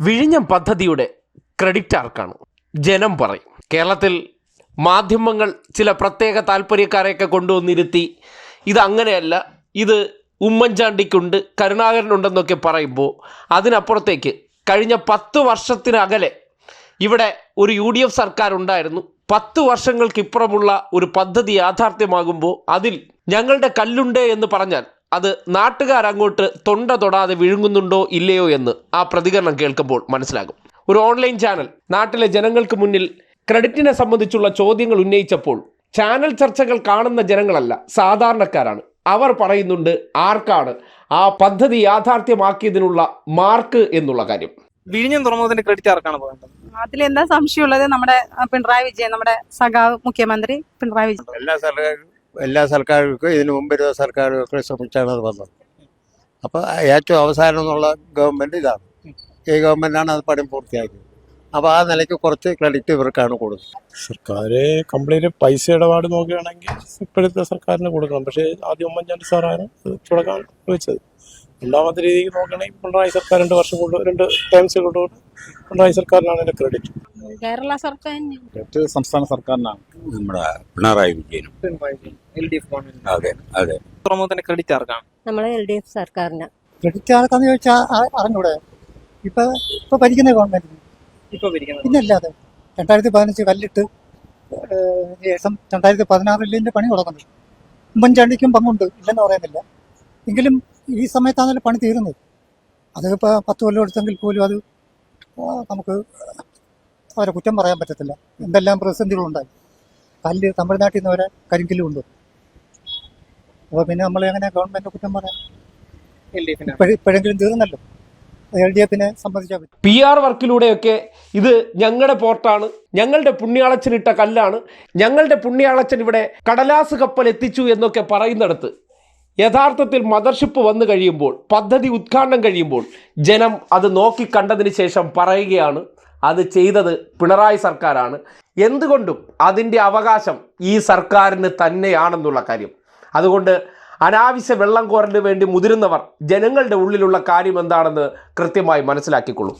വിഴിഞ്ഞം പദ്ധതിയുടെ ക്രെഡിറ്റ് ആർക്കാണ്? ജനം പറയും. കേരളത്തിൽ മാധ്യമങ്ങൾ ചില പ്രത്യേക താല്പര്യക്കാരെയൊക്കെ കൊണ്ടുവന്നിരുത്തി. ഇത് അങ്ങനെയല്ല ഇത് ഉമ്മൻചാണ്ടിക്കുണ്ട് കരുണാകരനുണ്ടെന്നൊക്കെ പറയുമ്പോൾ അതിനപ്പുറത്തേക്ക് കഴിഞ്ഞ പത്ത് വർഷത്തിനകലെ ഇവിടെ ഒരു യു ഡി എഫ് സർക്കാർ ഉണ്ടായിരുന്നു പത്ത് വർഷങ്ങൾക്കിപ്പുറമുള്ള ഒരു പദ്ധതി യാഥാർത്ഥ്യമാകുമ്പോൾ അതിൽ ഞങ്ങളുടെ കല്ലുണ്ട് എന്ന് പറഞ്ഞാൽ അത് നാട്ടുകാരങ്ങോട്ട് തൊണ്ട തൊടാതെ വിഴുങ്ങുന്നുണ്ടോ ഇല്ലയോ എന്ന് ആ പ്രതികരണം കേൾക്കുമ്പോൾ മനസ്സിലാകും. ഒരു ഓൺലൈൻ ചാനൽ നാട്ടിലെ ജനങ്ങൾക്ക് മുന്നിൽ ക്രെഡിറ്റിനെ സംബന്ധിച്ചുള്ള ചോദ്യങ്ങൾ ഉന്നയിച്ചപ്പോൾ ചാനൽ ചർച്ചകൾ കാണുന്ന ജനങ്ങളല്ല സാധാരണക്കാരാണ്. അവർ പറയുന്നുണ്ട് ആർക്കാണ് ആ പദ്ധതി യാഥാർത്ഥ്യമാക്കിയതിനുള്ള മാർക്ക് എന്നുള്ള കാര്യം. വിഴിഞ്ഞം തുറമുഖത്തിന്റെ ക്രെഡിറ്റ് ആർക്കാണ് അതിൽ എന്താ സംശയമുള്ളത്? നമ്മുടെ പിണറായി വിജയൻ നമ്മുടെ സഖാവ് മുഖ്യമന്ത്രി പിണറായി വിജയൻ. എല്ലാ സർക്കാരും എല്ലാ സർക്കാരുകൾക്കും ഇതിനു മുമ്പ് സർക്കാരുകൾക്ക് ശ്രമിച്ചാണ് അത് വന്നത്. അപ്പോൾ ഏറ്റവും അവസാനം എന്നുള്ള ഗവൺമെന്റ് ഇതാണ്. ഈ ഗവൺമെന്റാണ് അത് പണി പൂർത്തിയാക്കിയത്. അപ്പോൾ ആ നിലയ്ക്ക് കുറച്ച് ക്രെഡിറ്റ് ഇവർക്കാണ് കൊടുക്കുന്നത് സർക്കാർ കംപ്ലീറ്റ് പൈസ ഇടപാട് നോക്കുകയാണെങ്കിൽ ഇപ്പോഴത്തെ സർക്കാരിന് കൊടുക്കണം. പക്ഷേ ആദ്യം ഉമ്മൻചാണ്ടി സാറാണ് തുടക്കം വെച്ചത് രണ്ടാമത്തെ രീതിക്ക് നോക്കുകയാണെങ്കിൽ പിണറായി സർക്കാർ രണ്ട് വർഷം കൊണ്ട് രണ്ട് ടൈംസ് കൊണ്ടുകൊണ്ട് പിണറായി സർക്കാരിനാണ് എന്റെ ക്രെഡിറ്റ് കേരള സർക്കാരിന് മറ്റ് സംസ്ഥാന സർക്കാരിനാണ്. നമ്മുടെ പിണറായി വിജയനും. അതെ അതെ. തുറമുഖത്തിന്റെ ക്രെഡിറ്റ് ആർക്കാണ്? നമ്മളെ എൽ ഡി എഫ് സർക്കാരിന്. ക്രെഡിറ്റ് ആർക്കാന്ന് ചോദിച്ചാൽ അറിഞ്ഞൂടെ? ഇപ്പൊ ഇപ്പൊ ഭരിക്കുന്ന ഗവൺമെന്റ്. ഇപ്പൊ ഭരിക്കുന്നത് പിന്നല്ലാതെ രണ്ടായിരത്തി പതിനഞ്ച് കല്ലിട്ട് ഏഹ്, ശേഷം രണ്ടായിരത്തി പതിനാറിൽ പണി തുടങ്ങുന്നത് ഉമ്മൻചാണ്ടിക്കും പങ്കുണ്ട് ഇല്ലെന്ന് പറയുന്നില്ല. എങ്കിലും ഈ സമയത്താണല്ലോ പണി തീരുന്നത്. അത് ഇപ്പൊ പത്ത് കൊല്ലം എടുത്തെങ്കിൽ പോലും അത് നമുക്ക് അവരെ കുറ്റം പറയാൻ പറ്റത്തില്ല. എന്തെല്ലാം പ്രതിസന്ധികളുണ്ടായി. കല്ല് തമിഴ്നാട്ടിൽ നിന്ന് വരെ കരിങ്കല്ലും ഉണ്ട് അപ്പോൾ പിന്നെ നമ്മൾ എങ്ങനെ ഗവൺമെന്റ് കുറ്റം പറയാം എൽ ഡി എഫിന് ഇപ്പഴ് ഇപ്പോഴെങ്കിലും തീർന്നല്ലോ. എൽ ഡി എഫിനെ സംബന്ധിച്ചാൽ പി ആർ വർക്കിലൂടെയൊക്കെ ഇത് ഞങ്ങളുടെ പോർട്ടാണ് ഞങ്ങളുടെ പുണ്യാളച്ചനിട്ട കല്ലാണ് ഞങ്ങളുടെ പുണ്യാളച്ചൻ ഇവിടെ കടലാസ് കപ്പൽ എത്തിച്ചു എന്നൊക്കെ പറയുന്നിടത്ത് യഥാർത്ഥത്തിൽ മദർഷിപ്പ് വന്നു കഴിയുമ്പോൾ പദ്ധതി ഉദ്ഘാടനം കഴിയുമ്പോൾ ജനം അത് നോക്കി കണ്ടതിന് ശേഷം പറയുകയാണ് അത് ചെയ്തത് പിണറായി സർക്കാരാണ്. എന്തുകൊണ്ടും അതിന്റെ അവകാശം ഈ സർക്കാരിന് തന്നെയാണെന്നുള്ള കാര്യം. അതുകൊണ്ട് അനാവശ്യ വെള്ളം കോരലിന് വേണ്ടി മുതിരുന്നവർ ജനങ്ങളുടെ ഉള്ളിലുള്ള കാര്യം എന്താണെന്ന് കൃത്യമായി മനസ്സിലാക്കിക്കൊള്ളും.